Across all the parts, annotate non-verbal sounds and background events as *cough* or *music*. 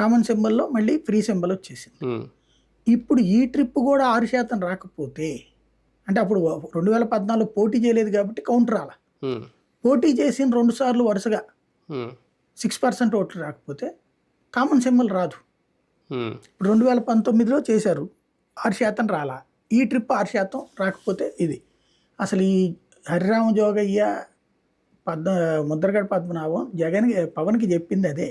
Common సింబల్లో మళ్ళీ free symbol వచ్చేసింది. ఇప్పుడు ఈ ట్రిప్ కూడా ఆరు శాతం రాకపోతే అంటే అప్పుడు రెండు వేల పద్నాలుగు పోటీ చేయలేదు కాబట్టి కౌంటర్ రాల. పోటీ చేసిన రెండు సార్లు వరుసగా సిక్స్ పర్సెంట్ ఓట్లు రాకపోతే కామన్ సింబల్ రాదు. ఇప్పుడు రెండు వేల పంతొమ్మిదిలో చేశారు ఆరు శాతం రాలా. ఈ ట్రిప్ ఆరు శాతం రాకపోతే ఇది. అసలు ఈ హరిరామ జోగయ్య పద్మ ముద్రగడ పద్మనాభం జగన్ పవన్కి చెప్పింది అదే.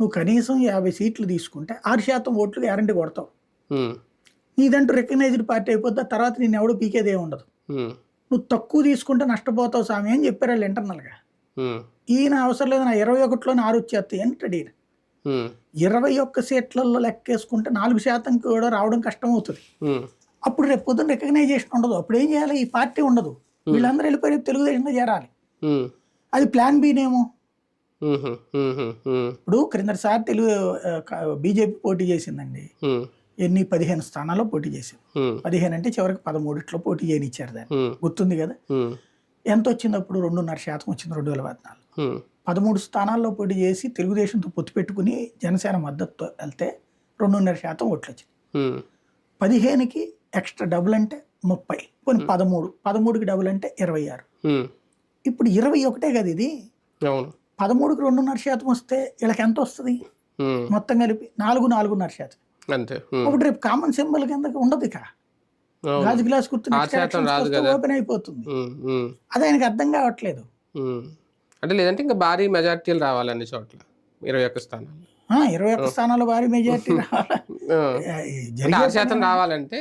నువ్వు కనీసం యాభై సీట్లు తీసుకుంటే ఆరు శాతం ఓట్లు గ్యారంటీ కొడతావు. నీదంటూ రికగ్నైజ్డ్ పార్టీ అయిపోద్ది తర్వాత నేను ఎవడు పీకేది ఉండదు. నువ్వు తక్కువ తీసుకుంటే నష్టపోతావు స్వామి అని చెప్పారు వాళ్ళు ఇంటర్నల్గా ఈయన అవసరం లేదు నా ఇరవై ఒకటిలోనే ఆరు వచ్చేస్తాయి అంటాడు ఈయన. ఇరవై ఒక్క సీట్లలో లెక్కేసుకుంటే నాలుగు శాతం కూడా రావడం కష్టం అవుతుంది. అప్పుడు రేపు పొద్దున్న రికగ్నైజేషన్ ఉండదు. అప్పుడు ఏం చేయాలి? ఈ పార్టీ ఉండదు. వీళ్ళందరూ వెళ్ళిపోయి తెలుగుదేశంలో చేరాలి. అది ప్లాన్ బీనేమో ఇప్పుడు క్రిందటిసారి తెలుగు బీజేపీ పోటీ చేసిందండి. ఎన్ని పదిహేను స్థానాల్లో పోటీ చేసింది. పదిహేను అంటే చివరికి పదమూడిట్లో పోటీ చేయనిచ్చారు దాన్ని. గుర్తుంది కదా? ఎంత వచ్చింది అప్పుడు రెండున్నర శాతం వచ్చింది రెండు వేల పద్నాలుగు. పదమూడు స్థానాల్లో పోటీ చేసి తెలుగుదేశంతో పొత్తు పెట్టుకుని జనసేన మద్దతుతో వెళ్తే రెండున్నర శాతం ఓట్లు వచ్చింది. పదిహేనుకి ఎక్స్ట్రా డబుల్ అంటే ముప్పై కొన్ని పదమూడు. పదమూడుకి డబుల్ అంటే ఇరవై ఆరు. ఇప్పుడు ఇరవై ఒకటే కదా ఇది? పదమూడుకి రెండున్నర శాతం వస్తే వీళ్ళకి ఎంత వస్తుంది? మొత్తం కలిపి నాలుగు నాలుగున్నర శాతం. అంతే. ఒకటి రేపు కామన్ సింబల్ కింద ఉండదు ఇక. గాజు గ్లాస్ గుర్తు. ఓపెన్ అయిపోతుంది. అది ఆయనకి అర్థం కావట్లేదు. అంటే లేదంటే ఇంకా భారీ మెజార్టీలు రావాలి అన్ని చోట్ల. ఇరవై ఒక్క స్థానాలు. ఇరవై ఒక్క స్థానాలు భారీ మెజార్టీ *laughs* రావాలి. శాతం రావాలంటే